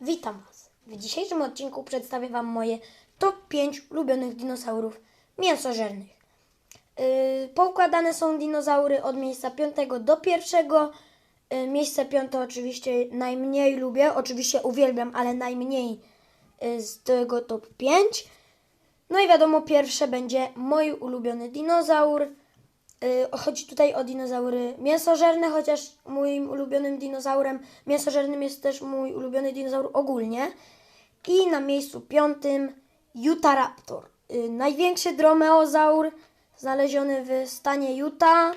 Witam Was. W dzisiejszym odcinku przedstawię Wam moje top 5 ulubionych dinozaurów mięsożernych. Yy, poukładane są dinozaury od miejsca 5 do pierwszego. Yy, miejsce piąte oczywiście najmniej lubię, oczywiście uwielbiam, ale najmniej yy, z tego top 5. No i wiadomo, pierwsze będzie mój ulubiony dinozaur. Y, Chodzi tutaj o dinozaury mięsożerne, chociaż moim ulubionym dinozaurem mięsożernym jest też mój ulubiony dinozaur ogólnie. I na miejscu piątym Utahraptor. Y, Największy dromeozaur znaleziony w stanie Utah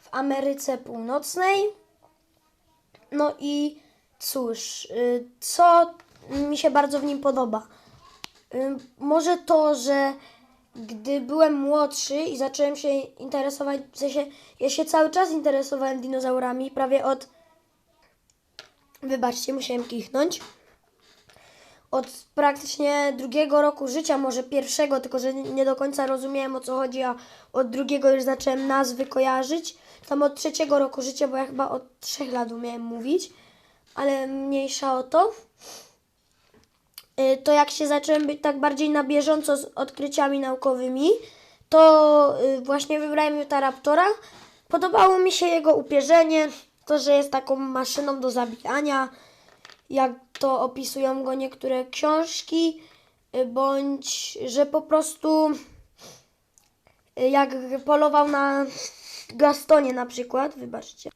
w Ameryce Północnej. No i cóż, y, co mi się bardzo w nim podoba? Może to, że gdy byłem młodszy i zacząłem się interesować, w sensie ja się cały czas interesowałem dinozaurami, prawie od. Wybaczcie, musiałem kichnąć. Od praktycznie drugiego roku życia, może pierwszego, tylko że nie do końca rozumiałem o co chodzi, a od drugiego już zacząłem nazwy kojarzyć. Tam od trzeciego roku życia, bo ja chyba od trzech lat umiałem mówić, ale mniejsza o to to jak się zacząłem być tak bardziej na bieżąco z odkryciami naukowymi, to y, właśnie wybrałem Utahraptora. Podobało mi się jego upierzenie, to, że jest taką maszyną do zabijania, jak to opisują go niektóre książki, y, bądź że po prostu y, jak polował na Gastonie na przykład, wybaczcie.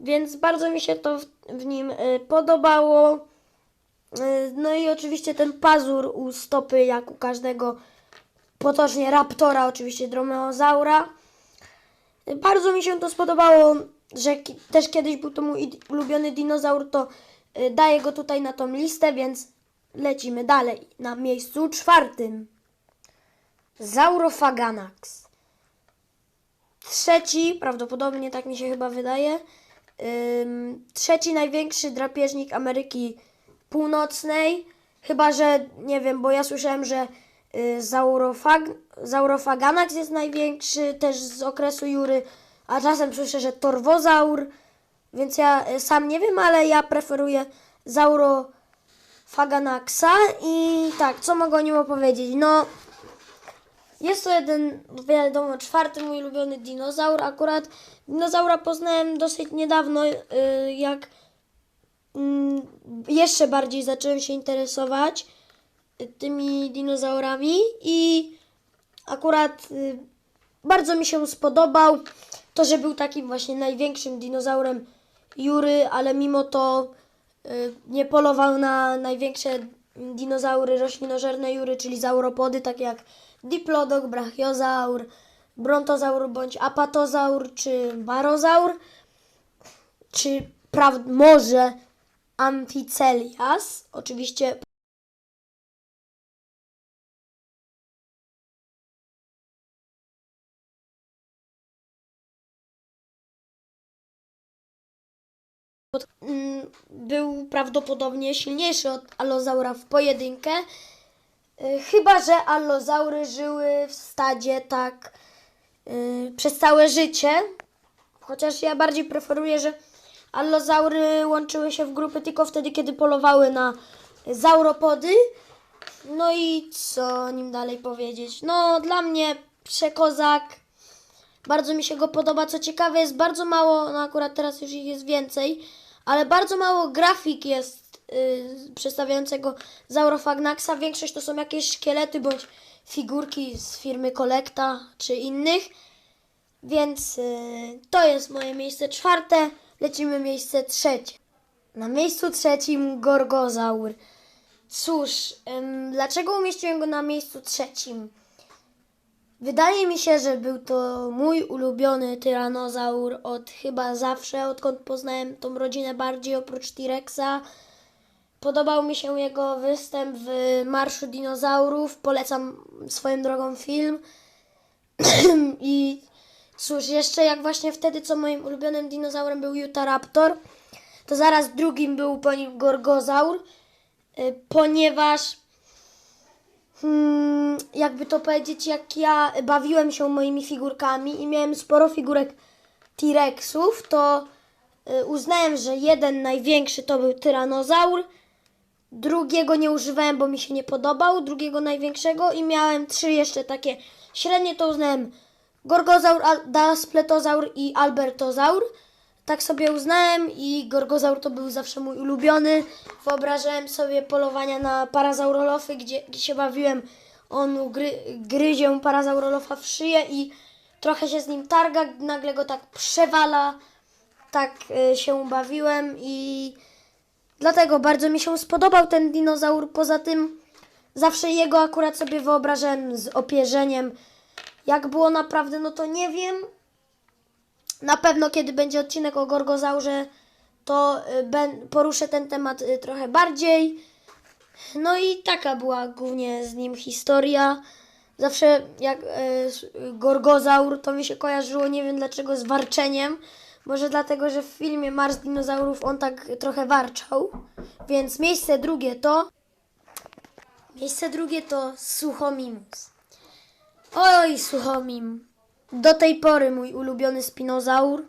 Więc bardzo mi się to w, w nim y, podobało. Y, No i oczywiście ten pazur u stopy, jak u każdego potocznie raptora, oczywiście dromeozaura. Bardzo mi się to spodobało, że też kiedyś był to mój ulubiony dinozaur, to y, daję go tutaj na tą listę, więc lecimy dalej. Na miejscu czwartym Saurophaganax. Trzeci, prawdopodobnie tak mi się chyba wydaje, trzeci największy drapieżnik Ameryki Północnej. Chyba, że nie wiem, bo ja słyszałem, że y, Zaurofag, Saurophaganax jest największy też z okresu Jury, a czasem słyszę, że Torwozaur, więc ja y, sam nie wiem, ale ja preferuję Saurophaganaxa i tak, co mogę o nim opowiedzieć? No, jest to jeden, wiadomo, czwarty mój ulubiony dinozaur. Akurat dinozaura poznałem dosyć niedawno, y, jak jeszcze bardziej zacząłem się interesować y, tymi dinozaurami i akurat y, bardzo mi się spodobał to, że był takim właśnie największym dinozaurem Jury, ale mimo to y, nie polował na największe dinozaury roślinożerne Jury, czyli zauropody, takie jak diplodok, brachiozaur, brontozaur bądź apatozaur czy barozaur, czy praw- może Amphichelias, oczywiście mm, był prawdopodobnie silniejszy od alozaura w pojedynkę. Y, Chyba, że allozaury żyły w stadzie tak y, przez całe życie. Chociaż ja bardziej preferuję, że allozaury łączyły się w grupy tylko wtedy, kiedy polowały na zauropody. No i co o nim dalej powiedzieć? No, dla mnie przekozak. Bardzo mi się go podoba. Co ciekawe, jest bardzo mało, no akurat teraz już ich jest więcej, ale bardzo mało grafik jest yy, przedstawiającego Saurophaganaxa. Większość to są jakieś szkielety bądź figurki z firmy Collecta czy innych. Więc yy, to jest moje miejsce czwarte. Lecimy miejsce trzecie. Na miejscu trzecim Gorgozaur. Cóż, ym, dlaczego umieściłem go na miejscu trzecim? Wydaje mi się, że był to mój ulubiony tyranozaur od chyba zawsze, odkąd poznałem tą rodzinę bardziej oprócz T-Rexa. Podobał mi się jego występ w Marszu Dinozaurów. Polecam swoją drogą film. I cóż, jeszcze jak właśnie wtedy, co moim ulubionym dinozaurem był Utahraptor, to zaraz drugim był po nim Gorgozaur, y, ponieważ hmm, jakby to powiedzieć, jak ja bawiłem się moimi figurkami i miałem sporo figurek T-Rexów, to y, uznałem, że jeden największy to był tyranozaur, drugiego nie używałem, bo mi się nie podobał, drugiego największego i miałem trzy jeszcze takie średnie, to uznałem Gorgozaur, Daspletozaur i Albertozaur. Tak sobie uznałem i Gorgozaur to był zawsze mój ulubiony. Wyobrażałem sobie polowania na parazaurolofy, gdzie, gdzie się bawiłem. On ugry, gryzie parazaurolofa w szyję i trochę się z nim targa, nagle go tak przewala. Tak y, się bawiłem i dlatego bardzo mi się spodobał ten dinozaur. Poza tym zawsze jego akurat sobie wyobrażałem z opierzeniem. Jak było naprawdę, no to nie wiem. Na pewno, kiedy będzie odcinek o Gorgozaurze, to y, poruszę ten temat y, trochę bardziej. No i taka była głównie z nim historia. Zawsze jak y, Gorgozaur, to mi się kojarzyło, nie wiem dlaczego, z warczeniem. Może dlatego, że w filmie Mars Dinozaurów on tak trochę warczał. Więc miejsce drugie to... Miejsce drugie to Suchomimus. Oj, Suchomim. Do tej pory mój ulubiony spinozaur.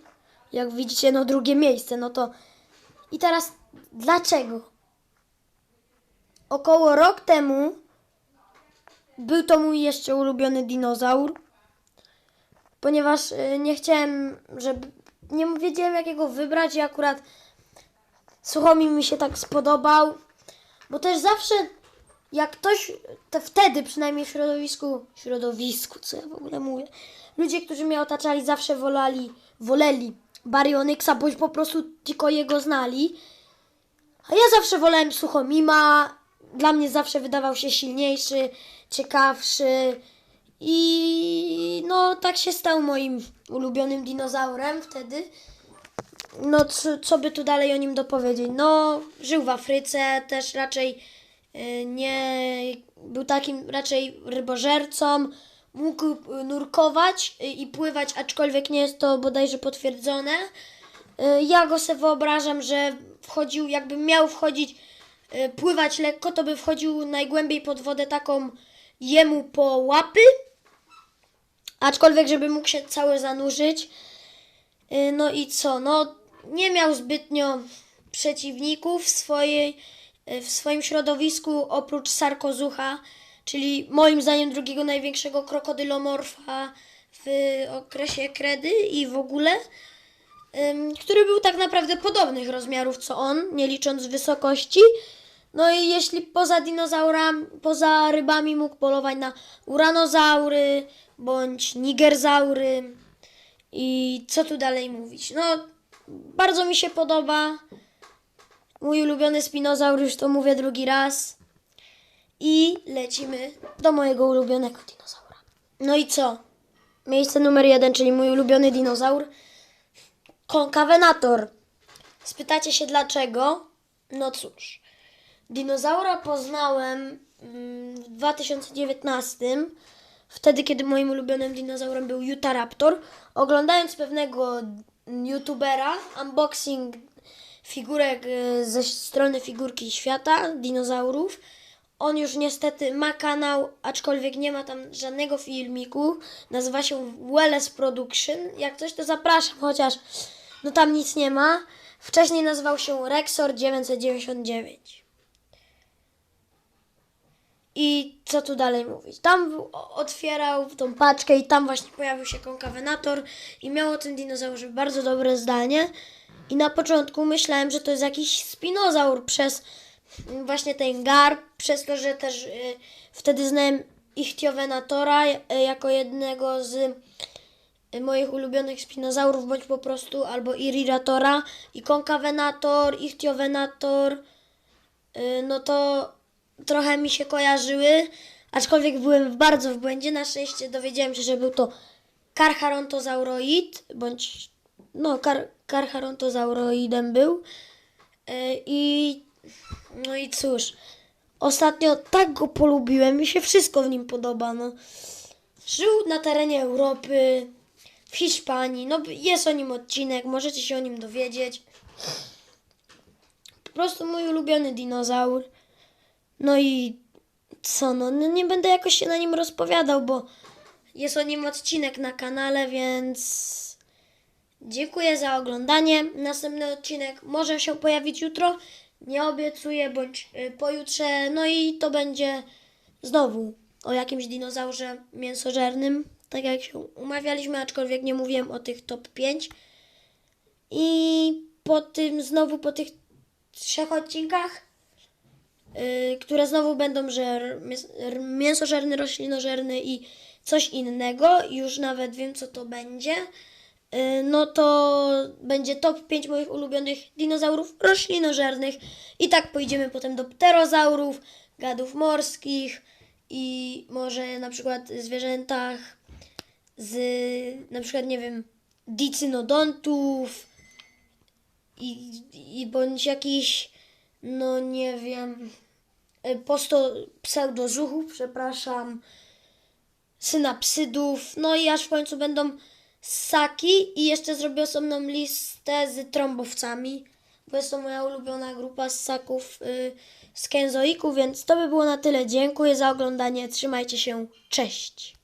Jak widzicie, no drugie miejsce, no to... I teraz, dlaczego? Około rok temu był to mój jeszcze ulubiony dinozaur, ponieważ y, nie chciałem, żeby... Nie wiedziałem jakiego wybrać i akurat Suchomim mi się tak spodobał, bo też zawsze jak ktoś, to wtedy przynajmniej w środowisku, środowisku, co ja w ogóle mówię, ludzie, którzy mnie otaczali zawsze wolali, woleli Baryonyxa, bo po prostu tylko jego znali, a ja zawsze wolałem Suchomima, dla mnie zawsze wydawał się silniejszy, ciekawszy i no tak się stał moim ulubionym dinozaurem wtedy. No co, co by tu dalej o nim dopowiedzieć? No żył w Afryce, też raczej nie był takim raczej rybożercą, mógł y, nurkować y, i pływać, aczkolwiek nie jest to bodajże potwierdzone. Ja go sobie wyobrażam, że wchodził, jakby miał wchodzić, pływać lekko, to by wchodził najgłębiej pod wodę taką jemu po łapy, aczkolwiek żeby mógł się cały zanurzyć. No i co? No, nie miał zbytnio przeciwników w, swojej, w swoim środowisku oprócz Sarkozucha, czyli moim zdaniem drugiego największego krokodylomorfa w okresie kredy i w ogóle, który był tak naprawdę podobnych rozmiarów co on, nie licząc wysokości. No i jeśli poza dinozaurami, poza rybami mógł polować na uranozaury bądź nigerzaury, i co tu dalej mówić? No, bardzo mi się podoba. Mój ulubiony spinozaur, już to mówię drugi raz. I lecimy do mojego ulubionego dinozaura. No i co? Miejsce numer jeden, czyli mój ulubiony dinozaur. Konkavenator. Spytacie się dlaczego? No cóż. Dinozaura poznałem mm, w 2019, wtedy kiedy moim ulubionym dinozaurem był Utahraptor. Oglądając pewnego youtubera, unboxing figurek e, ze strony figurki świata, dinozaurów. On już niestety ma kanał, aczkolwiek nie ma tam żadnego filmiku. Nazywa się Welles Production. Jak coś to zapraszam, chociaż no tam nic nie ma. Wcześniej nazywał się Rexor 999. I co tu dalej mówić? Tam otwierał tą paczkę i tam właśnie pojawił się konkawenator i miał o tym dinozaurze bardzo dobre zdanie. I na początku myślałem, że to jest jakiś spinozaur przez właśnie ten garb, przez to, że też y, wtedy znałem Ichthyovenatora y, jako jednego z y, moich ulubionych spinozaurów, bądź po prostu albo Iriratora i konkavenator, Ichthyovenator, y, no to trochę mi się kojarzyły, aczkolwiek byłem w bardzo w błędzie. Na szczęście dowiedziałem się, że był to Carcharontozauroid, bądź no, kar, Carcharontozauroidem był. Y, I no i cóż, ostatnio tak go polubiłem, mi się wszystko w nim podoba. No. Żył na terenie Europy, w Hiszpanii, no jest o nim odcinek, możecie się o nim dowiedzieć. Po prostu mój ulubiony dinozaur. No i co, no, no nie będę jakoś się na nim rozpowiadał, bo jest o nim odcinek na kanale, więc dziękuję za oglądanie. Następny odcinek może się pojawić jutro. nie obiecuję, bądź y, pojutrze. No i to będzie znowu o jakimś dinozaurze mięsożernym, tak jak się umawialiśmy, aczkolwiek nie mówiłem o tych top 5. I po tym, znowu po tych trzech odcinkach, y, które znowu będą, że mięsożerny, roślinożerny i coś innego, już nawet wiem co to będzie, no to będzie top 5 moich ulubionych dinozaurów roślinożernych. I tak pójdziemy potem do pterozaurów, gadów morskich i może na przykład zwierzętach z na przykład nie wiem dicynodontów i, i bądź jakiś no nie wiem y, posto pseudozuchów, przepraszam, synapsydów, no i aż w końcu będą ssaki i jeszcze zrobię osobną listę z trąbowcami, bo jest to moja ulubiona grupa ssaków y, z kenzoiku, więc to by było na tyle. Dziękuję za oglądanie, trzymajcie się, cześć!